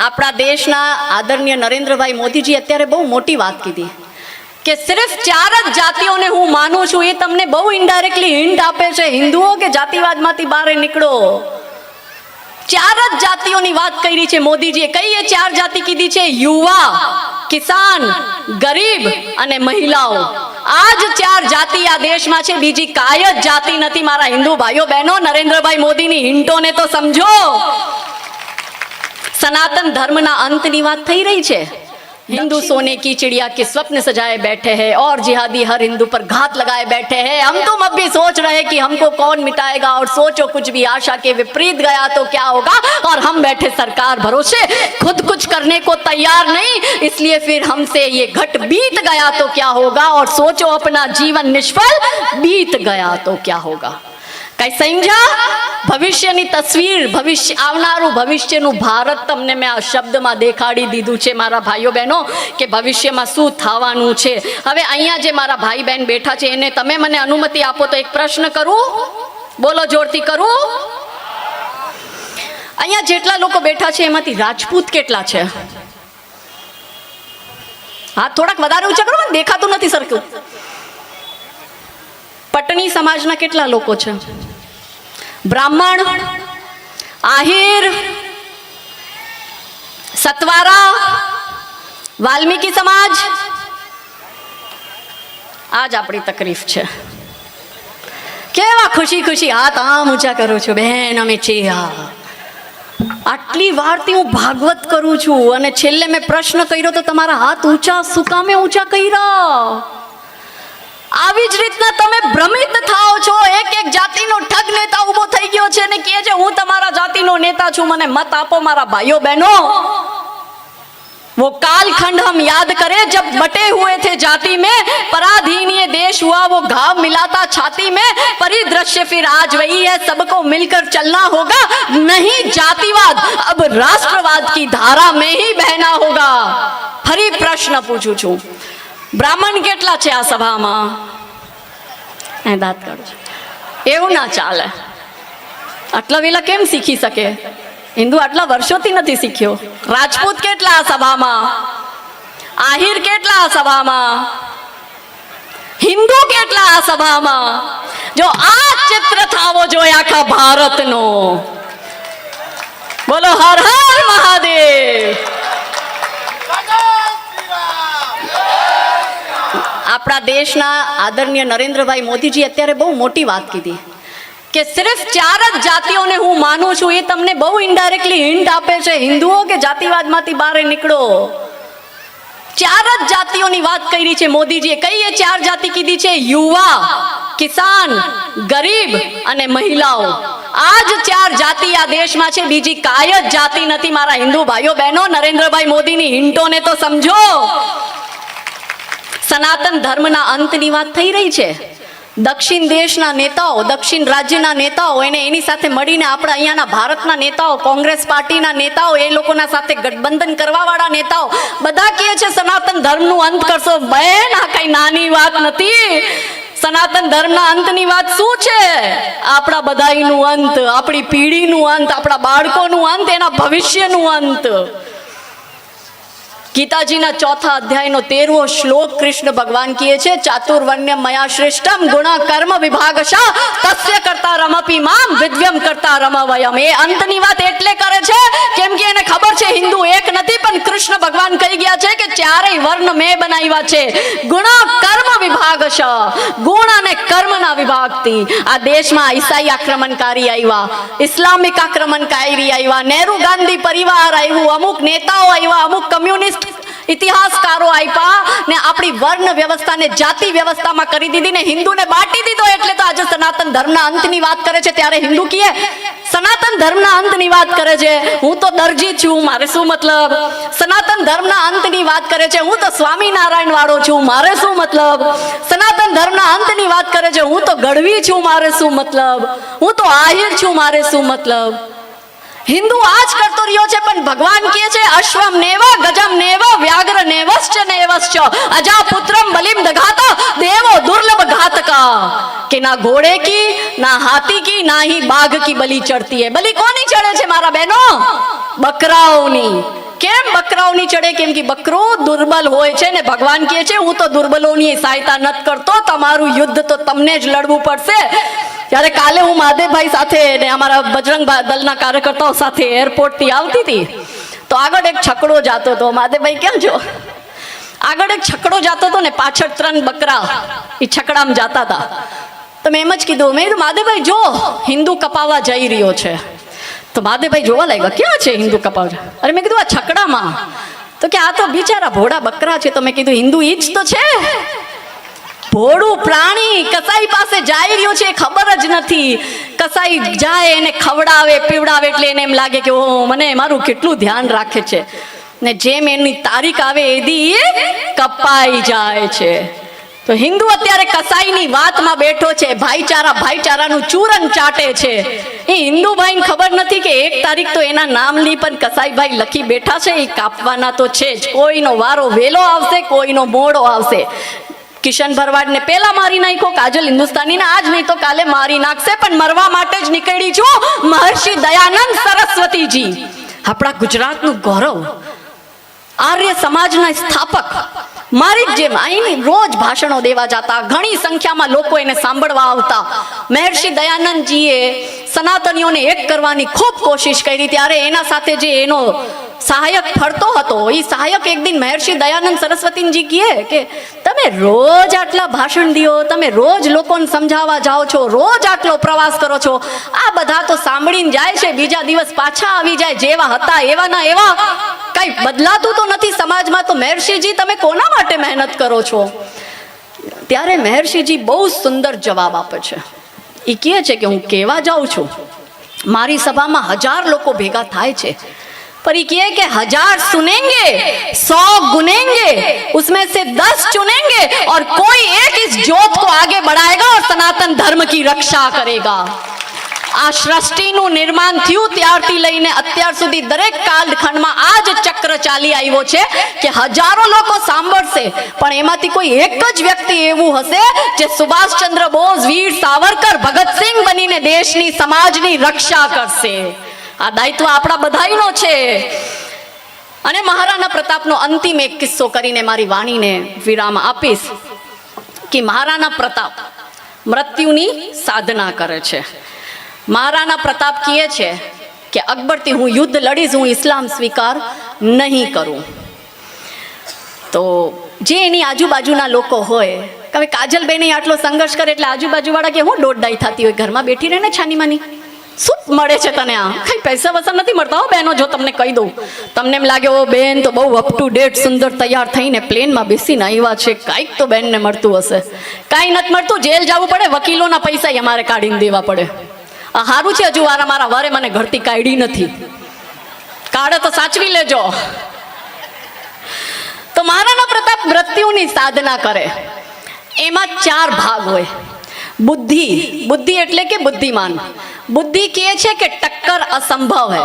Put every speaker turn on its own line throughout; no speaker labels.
આપણા દેશના આદરણીય નરેન્દ્રભાઈ મોદીજી અત્યારે બહુ મોટી વાત કીધી કે સિર્ફ ચાર જ જાતિઓને હું માનું છું, એ તમને બહુ ઇન્ડાયરેક્ટલી હિન્ટ આપે છે. હિન્દુઓ કે જાતિવાદમાંથી બહાર નીકળો? ચાર જ જાતિઓની વાત કરી છે મોદીજીએ. કઈ એ ચાર જાતિ કીધી છે? યુવા, કિસાન, ગરીબ અને મહિલાઓ. આ જ ચાર જાતિ આ દેશમાં છે. બીજી કાય જ જાતિ નથી. મારા હિન્દુ ભાઈઓ બહેનો, નરેન્દ્રભાઈ મોદીની હિન્ટોને તો સમજો. सनातन धर्म ना अंत વાત थी रही है हिंदू सोने की चिड़िया के स्वप्न सजाए बैठे हैं और जिहादी हर हिंदू पर घात लगाए बैठे हैं। हम तुम अब भी सोच रहे कि हमको कौन मिटाएगा और सोचो कुछ भी आशा के विपरीत गया तो क्या होगा? और हम बैठे सरकार भरोसे खुद कुछ करने को तैयार नहीं इसलिए फिर हमसे ये घट बीत गया तो क्या होगा? और सोचो अपना जीवन निष्फल बीत गया तो क्या होगा? कैसे समझा ભવિષ્યની તસવીર, ભવિષ્ય, આવનારું ભવિષ્યનું ભારત તમને મેં આ શબ્દમાં દેખાડી દીધું છે મારા ભાઈઓ બહેનો, કે ભવિષ્યમાં શું થવાનું છે. હવે અહીંયા જે મારા ભાઈ બહેન બેઠા છે, એને તમે મને અનુમતિ આપો તો એક પ્રશ્ન કરું? બોલો, જોરથી કરું? અહીંયા જેટલા લોકો બેઠા છે, એમાંથી રાજપૂત કેટલા છે? હા, થોડાક વધારે ઊંચા કરો દેખાતું નથી સરખું. પટણી સમાજના કેટલા લોકો છે? બ્રાહ્મણ, આહિર, સતવારા, વાલ્મીકી સમાજ. આજ આપણી તકલીફ છે. કેવા ખુશી ખુશી હાથ આમ ઊંચા કરું છું, બેન અમે છીએ આટલી વારથી હું ભાગવત કરું છું અને છેલ્લે મેં પ્રશ્ન કર્યો તો તમારા હાથ ઊંચા શું કામે ઊંચા કર્યા. આવી જ રીતના તમે ભ્રમિત થાઓ છો એક એક જાતિનો ઠગ નેતા ઊભો થઈ ગયો છે અને કહે છે હું તમારા જાતિનો નેતા છું મને મત આપો મારા ભાઈઓ બહેનો वो कालखंड हम याद करें जब बटे हुए थे जाति में पराधीन ये देश हुआ वो घाव मिलाता छाती में परिदृश्य फिर आज वही है सबको मिलकर चलना होगा नहीं जातिवाद अब राष्ट्रवाद की धारा में ही बहना होगा ફરી પ્રશ્ન પૂછું છું બ્રાહ્મણ કેટલા છે આ સભામાં? એ દાંત કાઢો એવું ના ચાલે. આટલા વેલા કેમ શીખી શકે? હિન્દુ આટલા વર્ષોથી નથી શીખ્યો. રાજપૂત કેટલા આ સભામાં? આહિર કેટલા આ સભામાં? હિન્દુ કેટલા આ સભામાં? જો આ ચિત્ર થાવો જોઈએ આખા ભારતનો. બોલો, હર હર મહાદેવ. આપણા દેશના આદરણીય નરેન્દ્રભાઈ મોદીજી અત્યારે બહુ મોટી વાત કીધી કે સિર્ફ ચાર જ જાતિઓને હું માનું છું, એ તમને બહુ ઇન્ડાયરેક્ટલી હિન્ટ આપે છે, હિન્દુઓ કે જાતિવાદમાંથી બહાર નીકળો. ચાર જ જાતિઓની વાત કરી છે મોદીજીએ. કઈ એ ચાર જાતિ કીધી છે? યુવા, કિસાન, ગરીબ અને મહિલાઓ. આ જ ચાર જાતિ આ દેશમાં છે. બીજી કાય જ જાતિ નથી. મારા હિન્દુ ભાઈઓ બહેનો, નરેન્દ્રભાઈ મોદીની હિન્ટોને તો સમજો. સનાતન ધર્મના અંતની વાત થઈ રહી છે. દક્ષિણ દેશના નેતાઓ, દક્ષિણ રાજ્યના નેતાઓ એને એની સાથે મળીને આપણા અહીંયાના ભારતના નેતાઓ, કોંગ્રેસ પાર્ટીના નેતાઓ, એ લોકોના સાથે ગઠબંધન કરવાવાળા નેતાઓ બધા કહે છે, સનાતન ધર્મનું અંત કરશો. બેન, આ કઈ નાની વાત નથી. સનાતન ધર્મના અંતની વાત શું છે? આપણા બધાનું અંત, આપણી પેઢીનું અંત, આપણા બાળકોનું અંત, એના ભવિષ્યનું અંત. ગીતાજીના ચોથા અધ્યાયનો તેરવો શ્લોક કૃષ્ણ ભગવાન કહે છે ચાતુર્વર્ણ્ય મયા શ્રેષ્ઠમ ગુણ કર્મ વિભાગશા, તસ્ય કરતા રમપી મામ, વિદ્યમ કરતા રમવયમ. એ અંતની વાત એટલે કરે છે, કેમ કે એને ખબર છે, હિન્દુ એક નથી, પણ કૃષ્ણ ભગવાન કહી ગયા છે કે ચારેય વર્ણ મેં બનાવ્યા છે. ગુણ કર્મ વિભાગશ, ગુણ અને કર્મના વિભાગથી. આ દેશમાં ઈસાઈ આક્રમણકારી આવ્યા, ઇસ્લામિક આક્રમણકારી આવ્યા, નેહરુ ગાંધી પરિવાર આવ્યું, અમુક નેતાઓ આવ્યા, અમુક કમ્યુનિસ્ટ ઇતિહાસકારો આપ્યા ને આપણી વર્ણ વ્યવસ્થાને જાતિ વ્યવસ્થામાં કરી દીધી ને હિન્દુને બાટી દીધો એટલે તો આજે સનાતન ધર્મના અંતની વાત કરે છે ત્યારે હિન્દુ કીએ, સનાતન ધર્મના અંતની વાત કરે છે. હું તો દરજી છું, મારે શું મતલબ? સનાતન ધર્મના અંતની વાત કરે છે. હું તો સ્વામિનારાયણ વાળો છું, મારે શું મતલબ? સનાતન ધર્મના અંતની વાત કરે છે. હું તો ગઢવી છું, મારે શું મતલબ? હું તો આહિર છું, મારે શું મતલબ? હિન્દુ આજ કરતો રહ્યો છે, પણ ભગવાન કહે છે, અશ્વમ નેવ, ગજમ નેવ, વ્યાઘ્ર નેવશ્ચ નેવશ્ચ અજા પુત્રમ બલિમ દઘાતા, દેવો દુર્લભ ઘાતકા. કે ના ઘોડે કી, ના હાથી કી, ના હી બાઘ કી બલી ચડતી હે. બલી કોની ચડે છે, મારા બહેનો? બકરાઓની. કેમ બકરાઓની ચડે? કેમ કે બકરો દુર્બલ હોય છે ને ભગવાન કહે છે, હું તો દુર્બલોની સહાયતા નથી કરતો, તમારું યુદ્ધ તો તમને જ લડવું પડશે. ત્યારે કાલે હું મહાદેવભાઈ સાથે ને અમારા બજરંગ દલના કાર્યકર્તાઓ સાથે એરપોર્ટથી આવતી હતી, તો આગળ એક છકડો જાતો હતો. મહાદેવભાઈ ક્યાં છો? આગળ એક છકડો જાતો હતો ને, પાછળ ત્રણ બકરા એ છકડામાં જાતા હતા. તો મેં એમ જ કીધું, મેં કીધું, મહાદેવભાઈ, જો હિન્દુ કપાવા જઈ રહ્યો છે. તો મહાદેવભાઈ જોવા લાગ્યા, ક્યાં છે હિન્દુ કપાવા અરે મેં કીધું, આ છકડામાં. તો કે, આ તો બિચારા ભોળા બકરા છે. તો મેં કીધું હિન્દુ ઈ જ તો છે. ભોળું પ્રાણી કસાઈ પાસે જાય રહ્યું છે, ખબર જ નથી. કસાઈ જાય એને ખવડાવે, પીવડાવે એટલે એને એમ લાગે કે ઓ મને મારું કેટલું ધ્યાન રાખે છે. ને જેમ એની તારીખ આવે એ કપાઈ જાય છે. તો હિન્દુ અત્યારે કસાઈની વાતમાં બેઠો છે, ભાઈચારા, ભાઈચારાનું ચૂરણ ચાટે છે. એ હિન્દુ ભાઈને ખબર નથી કે એક તારીખ તો એના નામની પણ કસાઈભાઈ લખી બેઠા છે, એ કાપવાના તો છે જ. કોઈનો વારો વેલો આવશે, કોઈનો મોડો આવશે. કિશન ભરવાડને પેલા મારી નાખ્યો, કાજલ હિન્દુસ્તાનીને આજ નહીં તો કાલે મારી નાખશે, પણ મરવા માટે જ નીકળી છું. મહર્ષિ દયાનંદ સરસ્વતીજી. આપણા ગુજરાતનું ગૌરવ, આર્ય સમાજના સ્થાપક, મારી જેમ અહીંની રોજ ભાષણો દેવા જતા, ઘણી સંખ્યામાં લોકો એને સાંભળવા આવતા. મહર્ષિ દયાનંદજીએ સનાતનીઓને એક કરવાની ખૂબ કોશિશ કરી. ત્યારે એના સાથે જે એનો સહાયક ફરતો હતો. એ સહાયક એક દિન મહર્ષિ દયાનંદ સરસ્વતીજી કહે કે, તમે રોજ આટલા ભાષણ દો તમે રોજ લોકોને સમજાવવા જાઓ છો, રોજ આટલો પ્રવાસ કરો છો. આ બધા તો સાંભળીને જાય છે, બીજા દિવસ પાછા આવી જાય, જેવા હતા, એવા ના એવા. કઈ બદલાતું તો નથી સમાજમાં, તો મહેર્ષિજી તમે કોના માટે મહેનત કરો છો? ત્યારે મહેર્ષિજી બહુ સુંદર જવાબ આપે છે. એ કહે છે કે, હું કહેવા જાઉં છું, મારી સભામાં હજાર લોકો ભેગા થાય છે. पर ये किए कि हजार सुनेंगे सौ गुनेंगे उसमें से दस चुनेंगे और कोई एक इस ज्योत को आगे बढ़ाएगा और सनातन धर्म की रक्षा करेगा આ સૃષ્ટિનું નિર્માણ થયું ત્યારથી લઈને અત્યાર સુધી દરેક કાલખંડમાં આ જ ચક્ર ચાલી આવ્યો છે કે હજારો લોકો સાંભળશે પણ એમાંથી કોઈ એક જ વ્યક્તિ એવું હશે જે સુભાષચંદ્ર બોઝ વીર સાવરકર ભગતસિંહ બનીને દેશની સમાજની રક્ષા કરશે આ દાયિત્વ આપણા બધાયનો છે. અને મહારાણા પ્રતાપનો અંતિમ એક કિસ્સો કરીને મારી વાણીને વિરામ આપીશ કે મહારાણા પ્રતાપ મૃત્યુની સાધના કરે છે. મહારાણા પ્રતાપ કહે છે કે અકબરથી હું યુદ્ધ લડીશ, હું ઇસ્લામ સ્વીકાર નહીં કરું. તો જે એની આજુબાજુના લોકો હોય હવે કાજલબેને આટલો સંઘર્ષ કરે એટલે આજુબાજુવાળા કે હું દોડદાઈ થતી હોય, ઘરમાં બેઠી રહે ને છાની માની શું મળે છે તને આ? કઈ પૈસા વસા નથી મળતા હો બહેનો, જો તમને કહી દઉં. તમને એમ લાગે, ઓ બેન, તો બહુ અપ ટુ ડેટ સુંદર, તૈયાર થઈને પ્લેનમાં બેસીને આવ્યા છે. કાંઈક તો બેનને મળતું હશે. કાંઈ નથી મળતું, જેલ જવું પડે, વકીલોના પૈસા અમારે કાઢીને દેવા પડે. આ સારું છે હજુ વારા મારા વારે મને ઘરથી કાઢી નથી. કાઢે તો સાચવી લેજો. તો મહારાણા પ્રતાપ મૃત્યુની સાધના કરે. એમાં ચાર ભાગ હોય. બુદ્ધિ. બુદ્ધિ એટલે કે બુદ્ધિમાન. બુદ્ધિ કહે છે કે ટક્કર અસંભવ હે.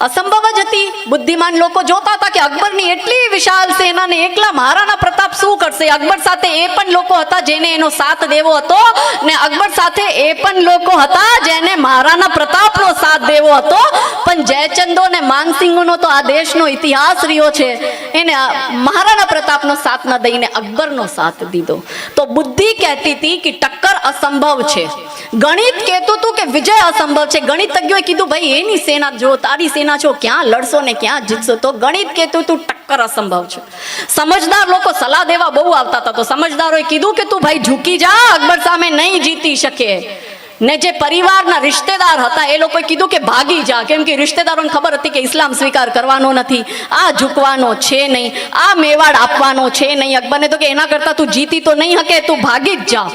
અસંભવ જ હતી. બુદ્ધિમાન લોકો જોતા હતા કે અકબરની એટલી વિશાળ સેનાને એકલા મહારાણા પ્રતાપ શું કરશે? અકબર સાથે એ પણ લોકો હતા જેને એનો સાથ દેવો હતો ને અકબર સાથે એ પણ લોકો હતા જેને મહારાણા પ્રતાપનો સાથ દેવો હતો. પણ જયચંદો ને માનસિંહોનો તો આ દેશનો ઇતિહાસ રહ્યો છે. એને મહારાણા પ્રતાપનો સાથ ન દઈને અકબરનો સાથ દીધો. તો બુદ્ધિ કહેતી હતી કે ટક્કર અસંભવ છે. ગણિત કહેતું હતું કે વિજય અસંભવ છે. ગણિતજ્ઞોએ કીધું, ભાઈ, એની સેના જો, તારી સેના છો, ક્યાં લડશો ને ક્યાં જીતશો? તો ગણિત કહેતું તું ટક્કર અસંભવ છે. સમજદાર લોકો સલાહ દેવા બહુ આવતા હતા, તો સમજદારોએ કીધું કે તું ભાઈ ઝૂકી જા, અકબર સામે નહીં જીતી શકે. ને જે પરિવારના રિશ્તેદાર હતા, એ લોકોએ કીધું કે ભાગી જા. કેમ કે રિશ્તેદારોને ખબર હતી કે ઇસ્લામ સ્વીકાર કરવાનો નથી. આ ઝૂકવાનો છે નહીં, આ મેવાડ આપવાનો છે નહીં. અકબરને તો કે એના કરતાં તું જીતી તો નહીં હકે, તું ભાગી જ જા.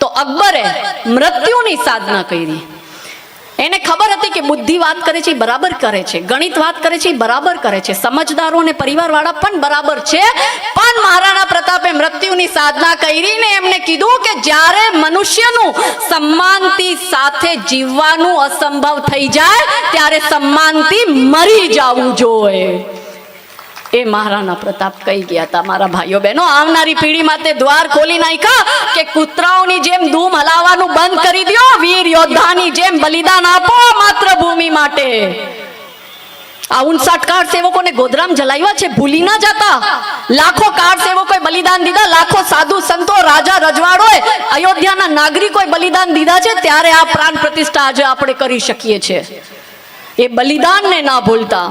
તો અકબરે મૃત્યુની સાધના કરી. એને ખબર હતી કે બુદ્ધિ વાત કરે છે બરાબર કરે છે. ગણિત વાત કરે છે બરાબર કરે છે. સમજદારો અને પરિવારવાળા પણ બરાબર છે. પણ મહારાણા પ્રતાપે મૃત્યુની સાધના કરીને એમને કીધું કે જ્યારે મનુષ્યનું સન્માનથી સાથે જીવવાનું અસંભવ થઈ જાય, ત્યારે સન્માનથી મરી જવું જોઈએ. એ મહારાણા પ્રતાપ કહી ગયા હતા મારા ભાઈઓ બહેનો, આવનારી પેઢી માટે દ્વાર ખોલી નાખ્યા કે કૂતરાઓની જેમ ધૂમ હલાવવાનું બંધ કરી દો વીર યોદ્ધાની જેમ બલિદાન આપો માત્ર ભૂમિ માટે. આ ઉનસાઠ કાર સેવકોને ગોધરામ જલાવ્યા છે, ભૂલી ના જતા. લાખો કાર સેવકોએ બલિદાન દીધા, લાખો સાધુ સંતો, રાજા રજવાડોએ, અયોધ્યાના નાગરિકોએ બલિદાન દીધા છે, ત્યારે આ પ્રાણ પ્રતિષ્ઠા આજે આપણે કરી શકીએ છીએ. એ બલિદાનને ના ભૂલતા.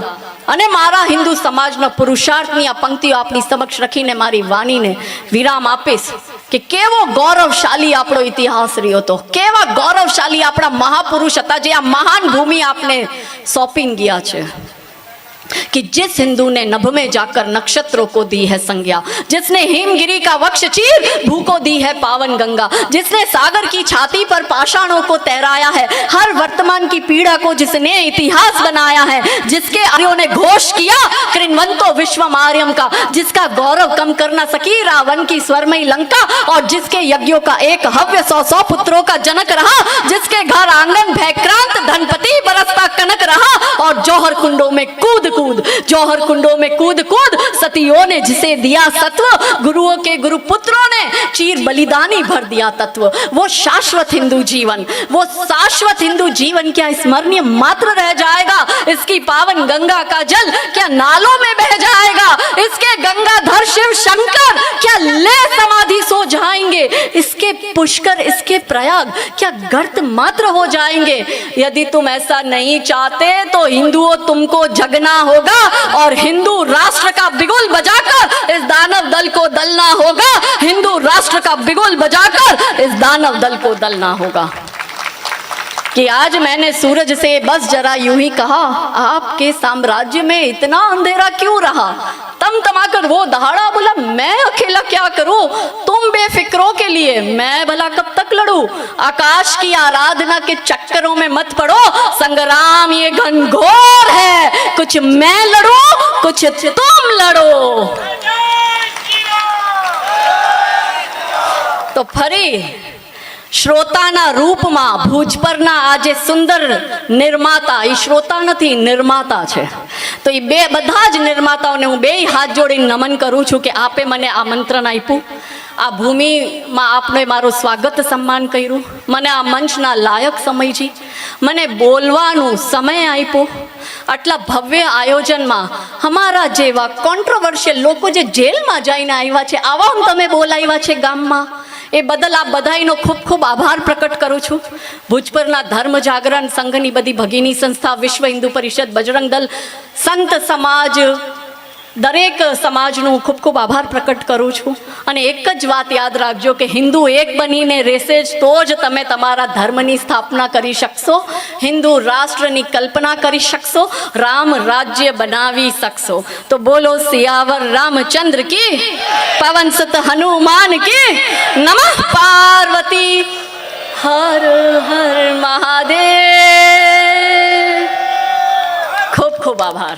અને મારા હિન્દુ સમાજના પુરુષાર્થની આ પંક્તિઓ આપણી સમક્ષ રાખીને મારી વાણીને વિરામ આપીશ કે કેવો ગૌરવશાળી આપણો ઇતિહાસ રહ્યો હતો. કેવા ગૌરવશાળી આપણા મહાપુરુષ હતા જે આ મહાન ભૂમિ આપને સોંપીને ગયા છે. कि जिस हिंदू ने नभ में जाकर नक्षत्रों को दी है संज्ञा, जिसने हिमगिरी का वक्ष चीर भू को दी है पावन गंगा, जिसने सागर की छाती पर पाषाणों को तैराया है, हर वर्तमान की पीड़ा को जिसने इतिहास बनाया है, जिसके आर्यों ने घोष किया कृणवंतो विश्वम आर्यम का, जिसका गौरव कम कर न सकी रावण की स्वरमयी लंका और जिसके यज्ञों का एक हव्य सौ सौ पुत्रों का जनक रहा, जिसके घर आँगन भयक्रांत धनपति बरसता कनक रहा और जौहर कुंडों में कूद कूद जौहर कुंडों में कूद कूद। सतियों ने जिसे दिया सत्व, गुरुओं के गुरु पुत्रों ने चीर बलिदानी भर दिया तत्व। वो शाश्वत हिंदू जीवन, वो शाश्वत हिंदू जीवन, क्या स्मरणीय मात्र रह जाएगा? इसकी पावन गंगा का जल क्या नालों में बह जाएगा? इसके गंगाधर शिव शंकर क्या ले समाधि सो जाएँगे? इसके पुष्कर, इसके प्रयाग क्या गर्त मात्र हो जाएँगे? यदि तुम ऐसा नहीं चाहते तो हिंदुओं तुमको जगना होगा और हिंदू राष्ट्र का बिगुल बजाकर इस दानव दल को दलना होगा हिंदू राष्ट्र का बिगुल बजाकर इस दानव दल को दलना होगा कि आज मैंने सूरज से बस जरा यूँ ही कहा, आपके साम्राज्य में इतना अंधेरा क्यों रहा? तम तमाकर वो दहाड़ा बोला, मैं अकेला क्या करूँ? तुम बेफिक्रों के लिए, मैं भला कब तक लड़ू? आकाश की आराधना के चक्करों में मत पड़ो, संग्राम ये घनघोर है। कुछ मैं लड़ू, कुछ तुम लड़ो। तो फरी શ્રોતાના રૂપમાં ભુજ પરના આ જે સુંદર નિર્માતા એ શ્રોતા નથી, નિર્માતા છે. તો એ બે બધા જ નિર્માતાઓને હું બે હાથ જોડીને નમન કરું છું કે આપે મને આમંત્રણ આપ્યું. આ ભૂમિમાં આપને મારું સ્વાગત સન્માન કર્યું. મને આ મંચના લાયક સમયજી. મને બોલવાનું સમય આપ્યો. આટલા ભવ્ય આયોજનમાં અમારા જેવા કોન્ટ્રોવર્શિયલ લોકો જે જેલમાં જઈને આવ્યા છે, આવા તમે બોલાવ્યા છે ગામમાં? એ બદલ આ બધાયનો ખૂબ ખૂબ આભાર પ્રકટ કરું છું. ભુજપરના ધર્મ જાગરણ સંઘની બધી ભગીની સંસ્થા વિશ્વ હિન્દુ પરિષદ બજરંગ દલ સંત સમાજ દરેક સમાજનું ખૂબ ખૂબ આભાર પ્રકટ કરું છું. અને એક જ વાત યાદ રાખજો કે હિન્દુ એક બનીને રહેશે જ તો જ તમે તમારા ધર્મની સ્થાપના કરી શકશો, હિન્દુ રાષ્ટ્રની કલ્પના કરી શકશો, રામ રાજ્ય બનાવી શકશો. તો બોલો, સિયાવર રામચંદ્ર કી? પવન સત હનુમાન કી? નમઃ પાર્વતી. હર હર મહાદેવ. ખૂબ ખૂબ આભાર.